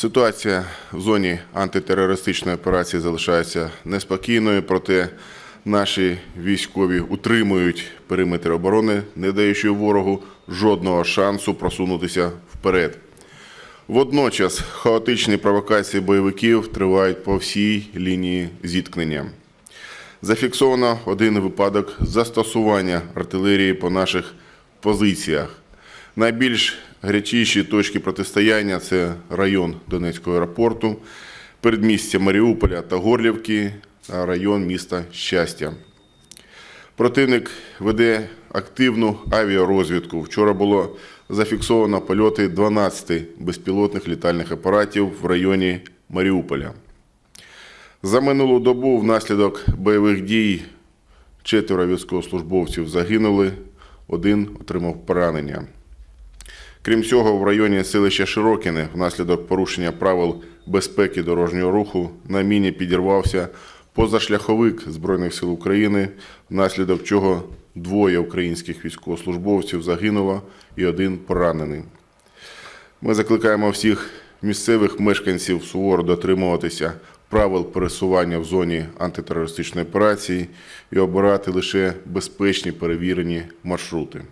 Ситуація в зоні антитерористичної операції залишається неспокійною, проте наші військові утримують периметр оборони, не даючи ворогу жодного шансу просунутися вперед. Водночас хаотичні провокації бойовиків тривають по всій лінії зіткнення. Зафіксовано один випадок застосування артилерії по наших позиціях. Найбільш гарячіші точки протистояння це район Донецького аеропорту, передмістя Маріуполя та Горлівки, район міста Щастя. Противник веде активну авіарозвідку. Вчора було зафіксовано польоти 12 безпілотних літальних апаратів в районі Маріуполя. За минулу добу внаслідок бойових дій четверо військовослужбовців загинули, один отримав поранення. Крім цього, в районі селища Широкіне внаслідок порушення правил безпеки дорожнього руху на міні підірвався позашляховик Збройних сил України, внаслідок чого двоє українських військовослужбовців загинуло і один поранений. Ми закликаємо всіх місцевих мешканців суворо дотримуватися правил пересування в зоні антитерористичної операції і обирати лише безпечні перевірені маршрути.